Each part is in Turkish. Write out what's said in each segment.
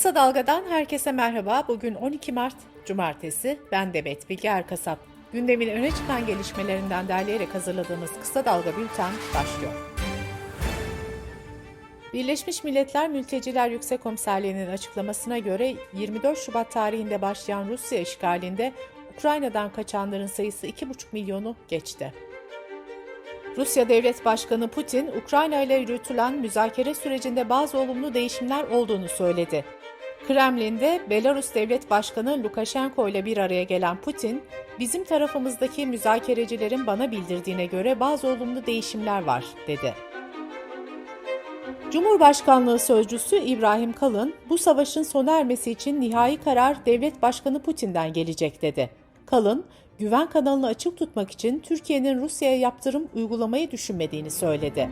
Kısa Dalga'dan herkese merhaba. Bugün 12 Mart Cumartesi. Ben Demet Bilge Erkasap. Gündemin öne çıkan gelişmelerinden derleyerek hazırladığımız Kısa Dalga Bülten başlıyor. Birleşmiş Milletler Mülteciler Yüksek Komiserliği'nin açıklamasına göre 24 Şubat tarihinde başlayan Rusya işgalinde Ukrayna'dan kaçanların sayısı 2,5 milyonu geçti. Rusya Devlet Başkanı Putin, Ukrayna ile yürütülen müzakere sürecinde bazı olumlu değişimler olduğunu söyledi. Kremlin'de Belarus Devlet Başkanı Lukashenko ile bir araya gelen Putin, bizim tarafımızdaki müzakerecilerin bana bildirdiğine göre bazı olumlu değişimler var, dedi. Cumhurbaşkanlığı Sözcüsü İbrahim Kalın, bu savaşın sona ermesi için nihai karar Devlet Başkanı Putin'den gelecek dedi. Kalın, güven kanalını açık tutmak için Türkiye'nin Rusya'ya yaptırım uygulamayı düşünmediğini söyledi.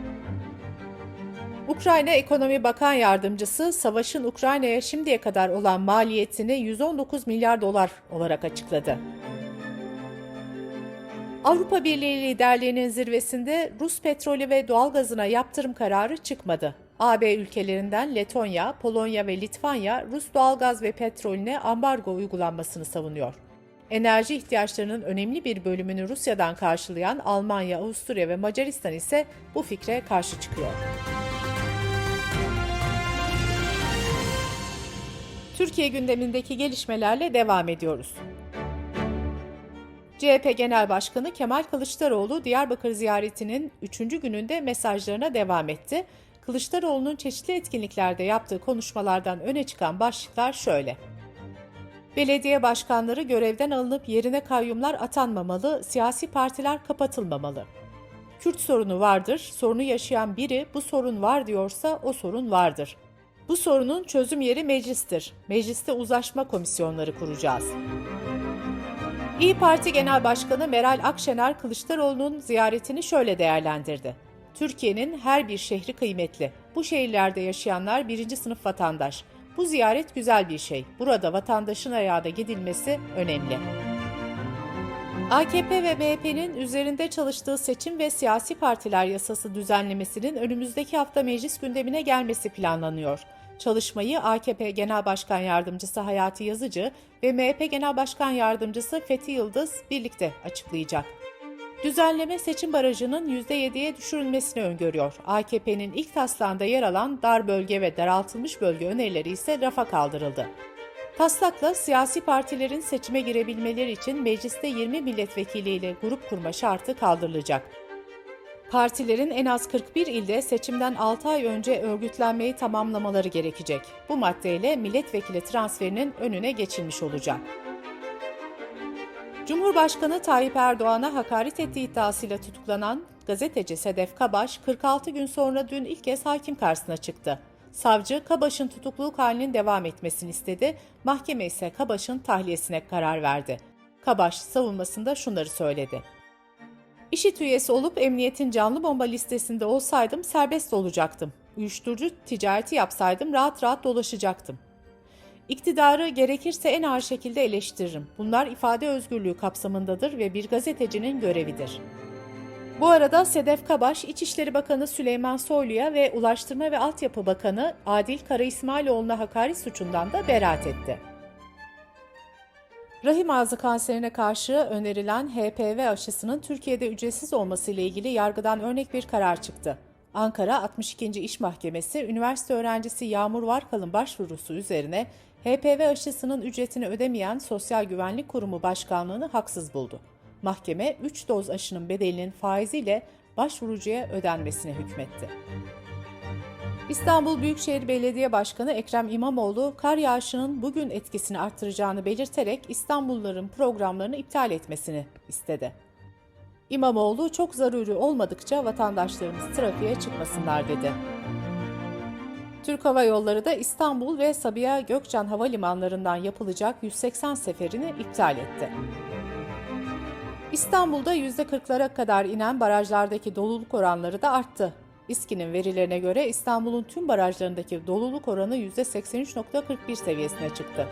Ukrayna Ekonomi Bakan Yardımcısı savaşın Ukrayna'ya şimdiye kadar olan maliyetini 119 milyar dolar olarak açıkladı. Avrupa Birliği liderliğinin zirvesinde Rus petrolü ve doğalgazına yaptırım kararı çıkmadı. AB ülkelerinden Letonya, Polonya ve Litvanya Rus doğalgaz ve petrolüne ambargo uygulanmasını savunuyor. Enerji ihtiyaçlarının önemli bir bölümünü Rusya'dan karşılayan Almanya, Avusturya ve Macaristan ise bu fikre karşı çıkıyor. Türkiye gündemindeki gelişmelerle devam ediyoruz. CHP Genel Başkanı Kemal Kılıçdaroğlu Diyarbakır ziyaretinin 3. gününde mesajlarına devam etti. Kılıçdaroğlu'nun çeşitli etkinliklerde yaptığı konuşmalardan öne çıkan başlıklar şöyle. Belediye başkanları görevden alınıp yerine kayyumlar atanmamalı, siyasi partiler kapatılmamalı. Kürt sorunu vardır, sorunu yaşayan biri bu sorun var diyorsa o sorun vardır. Bu sorunun çözüm yeri meclistir. Mecliste uzlaşma komisyonları kuracağız. İyi Parti Genel Başkanı Meral Akşener Kılıçdaroğlu'nun ziyaretini şöyle değerlendirdi. Türkiye'nin her bir şehri kıymetli. Bu şehirlerde yaşayanlar birinci sınıf vatandaş. Bu ziyaret güzel bir şey. Burada vatandaşın ayağda gidilmesi önemli. AKP ve MHP'nin üzerinde çalıştığı seçim ve siyasi partiler yasası düzenlemesinin önümüzdeki hafta meclis gündemine gelmesi planlanıyor. Çalışmayı AKP Genel Başkan Yardımcısı Hayati Yazıcı ve MHP Genel Başkan Yardımcısı Fethi Yıldız birlikte açıklayacak. Düzenleme seçim barajının %7'ye düşürülmesini öngörüyor. AKP'nin ilk taslağında yer alan dar bölge ve daraltılmış bölge önerileri ise rafa kaldırıldı. Taslakla siyasi partilerin seçime girebilmeleri için mecliste 20 milletvekiliyle grup kurma şartı kaldırılacak. Partilerin en az 41 ilde seçimden 6 ay önce örgütlenmeyi tamamlamaları gerekecek. Bu maddeyle milletvekili transferinin önüne geçilmiş olacak. Cumhurbaşkanı Tayyip Erdoğan'a hakaret ettiği iddiasıyla tutuklanan gazeteci Sedef Kabaş 46 gün sonra dün ilk kez hakim karşısına çıktı. Savcı Kabaş'ın tutukluluk halinin devam etmesini istedi, mahkeme ise Kabaş'ın tahliyesine karar verdi. Kabaş savunmasında şunları söyledi. İşit üyesi olup emniyetin canlı bomba listesinde olsaydım serbest olacaktım. Uyuşturucu ticareti yapsaydım rahat rahat dolaşacaktım. İktidarı gerekirse en ağır şekilde eleştiririm. Bunlar ifade özgürlüğü kapsamındadır ve bir gazetecinin görevidir. Bu arada Sedef Kabaş, İçişleri Bakanı Süleyman Soylu'ya ve Ulaştırma ve Altyapı Bakanı Adil Kara İsmailoğlu'na hakaret suçundan da beraat etti. Rahim ağzı kanserine karşı önerilen HPV aşısının Türkiye'de ücretsiz olması ile ilgili yargıdan örnek bir karar çıktı. Ankara 62. İş Mahkemesi, üniversite öğrencisi Yağmur Varkal'ın başvurusu üzerine HPV aşısının ücretini ödemeyen Sosyal Güvenlik Kurumu Başkanlığı'nı haksız buldu. Mahkeme 3 doz aşının bedelinin faiziyle başvurucuya ödenmesine hükmetti. İstanbul Büyükşehir Belediye Başkanı Ekrem İmamoğlu, kar yağışının bugün etkisini arttıracağını belirterek İstanbulluların programlarını iptal etmesini istedi. İmamoğlu çok zaruri olmadıkça vatandaşlarımız trafiğe çıkmasınlar dedi. Türk Hava Yolları da İstanbul ve Sabiha Gökçen Havalimanlarından yapılacak 180 seferini iptal etti. İstanbul'da %40'lara kadar inen barajlardaki doluluk oranları da arttı. İSKİ'nin verilerine göre İstanbul'un tüm barajlarındaki doluluk oranı %83.41 seviyesine çıktı.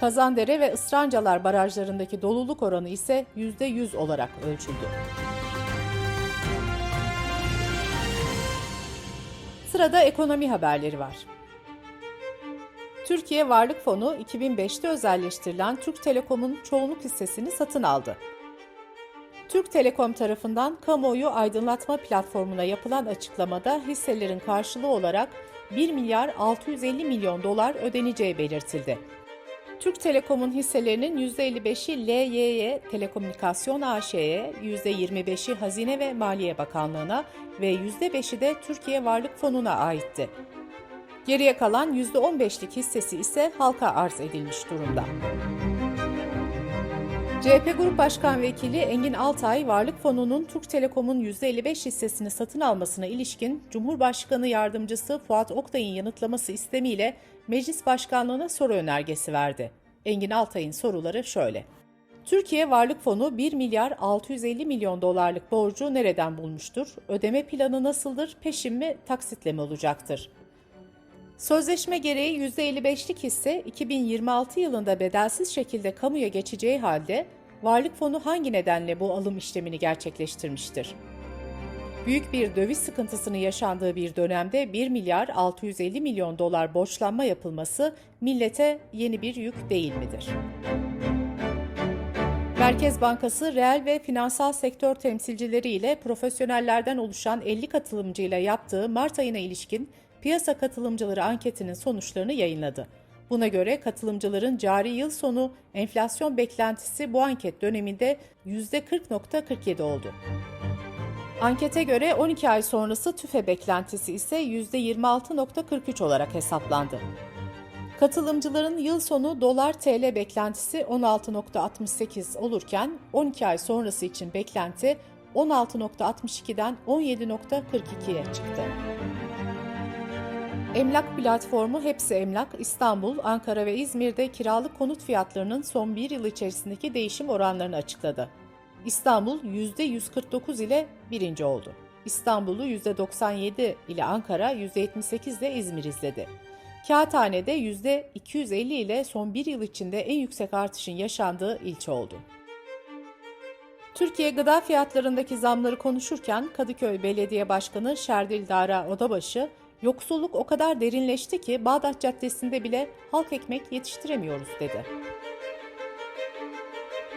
Kazandere ve Israncalar barajlarındaki doluluk oranı ise %100 olarak ölçüldü. Sırada ekonomi haberleri var. Türkiye Varlık Fonu 2005'te özelleştirilen Türk Telekom'un çoğunluk hissesini satın aldı. Türk Telekom tarafından kamuoyu aydınlatma platformuna yapılan açıklamada hisselerin karşılığı olarak 1 milyar 650 milyon dolar ödeneceği belirtildi. Türk Telekom'un hisselerinin %55'i LYY Telekomünikasyon AŞ'ye, %25'i Hazine ve Maliye Bakanlığı'na ve %5'i de Türkiye Varlık Fonu'na aitti. Geriye kalan %15'lik hissesi ise halka arz edilmiş durumda. CHP Grup Başkan Vekili Engin Altay, Varlık Fonu'nun Türk Telekom'un %55 hissesini satın almasına ilişkin Cumhurbaşkanı Yardımcısı Fuat Oktay'ın yanıtlaması istemiyle Meclis Başkanlığı'na soru önergesi verdi. Engin Altay'ın soruları şöyle. Türkiye Varlık Fonu 1 milyar 650 milyon dolarlık borcu nereden bulmuştur? Ödeme planı nasıldır? Peşin mi, taksitle mi olacaktır? Sözleşme gereği %55'lik hisse 2026 yılında bedelsiz şekilde kamuya geçeceği halde Varlık Fonu hangi nedenle bu alım işlemini gerçekleştirmiştir? Büyük bir döviz sıkıntısının yaşandığı bir dönemde 1 milyar 650 milyon dolar borçlanma yapılması millete yeni bir yük değil midir? Merkez Bankası reel ve finansal sektör temsilcileri ile profesyonellerden oluşan 50 katılımcıyla yaptığı Mart ayına ilişkin piyasa katılımcıları anketinin sonuçlarını yayınladı. Buna göre katılımcıların cari yıl sonu enflasyon beklentisi bu anket döneminde %40.47 oldu. Ankete göre 12 ay sonrası tüfe beklentisi ise %26.43 olarak hesaplandı. Katılımcıların yıl sonu dolar TL beklentisi 16.68 olurken 12 ay sonrası için beklenti 16.62'den 17.42'ye çıktı. Emlak platformu Hepsi Emlak İstanbul, Ankara ve İzmir'de kiralık konut fiyatlarının son bir yıl içerisindeki değişim oranlarını açıkladı. İstanbul %149 ile birinci oldu. İstanbul'u %97 ile Ankara, %78 ile İzmir izledi. Kağıthane'de %250 ile son bir yıl içinde en yüksek artışın yaşandığı ilçe oldu. Türkiye gıda fiyatlarındaki zamları konuşurken Kadıköy Belediye Başkanı Şerdil Dara Odabaşı, yoksulluk o kadar derinleşti ki Bağdat Caddesi'nde bile halk ekmek yetiştiremiyoruz dedi.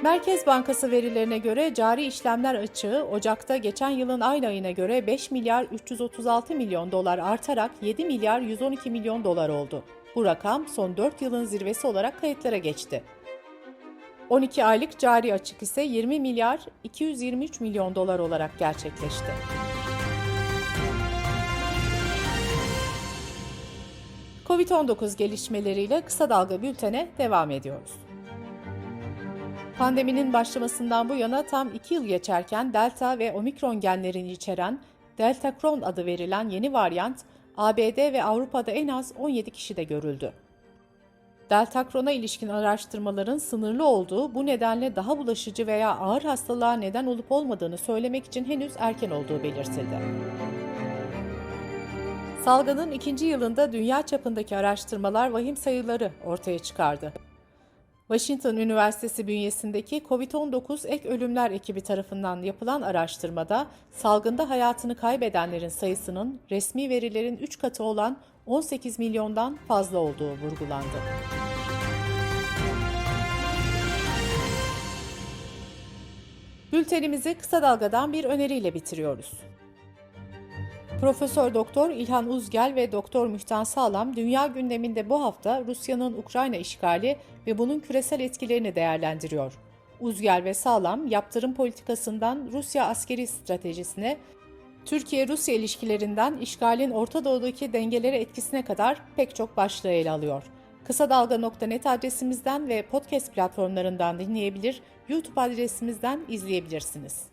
Merkez Bankası verilerine göre cari işlemler açığı Ocak'ta geçen yılın aynı ayına göre 5 milyar 336 milyon dolar artarak 7 milyar 112 milyon dolar oldu. Bu rakam son 4 yılın zirvesi olarak kayıtlara geçti. 12 aylık cari açık ise 20 milyar 223 milyon dolar olarak gerçekleşti. Covid-19 gelişmeleriyle kısa dalga bültene devam ediyoruz. Pandeminin başlamasından bu yana tam 2 yıl geçerken Delta ve Omikron genlerini içeren Delta Kron adı verilen yeni varyant ABD ve Avrupa'da en az 17 kişide görüldü. Delta Kron'a ilişkin araştırmaların sınırlı olduğu bu nedenle daha bulaşıcı veya ağır hastalığa neden olup olmadığını söylemek için henüz erken olduğu belirtildi. Salgının ikinci yılında dünya çapındaki araştırmalar vahim sayıları ortaya çıkardı. Washington Üniversitesi bünyesindeki COVID-19 ek ölümler ekibi tarafından yapılan araştırmada salgında hayatını kaybedenlerin sayısının resmi verilerin 3 katı olan 18 milyondan fazla olduğu vurgulandı. Bültenimizi kısa dalgadan bir öneriyle bitiriyoruz. Profesör Doktor İlhan Uzgel ve Doktor Mühtan Sağlam dünya gündeminde bu hafta Rusya'nın Ukrayna işgali ve bunun küresel etkilerini değerlendiriyor. Uzgel ve Sağlam yaptırım politikasından Rusya askeri stratejisine, Türkiye-Rusya ilişkilerinden işgalin Orta Doğu'daki dengelere etkisine kadar pek çok başlığı ele alıyor. Kısa Dalga.net adresimizden ve podcast platformlarından dinleyebilir, YouTube adresimizden izleyebilirsiniz.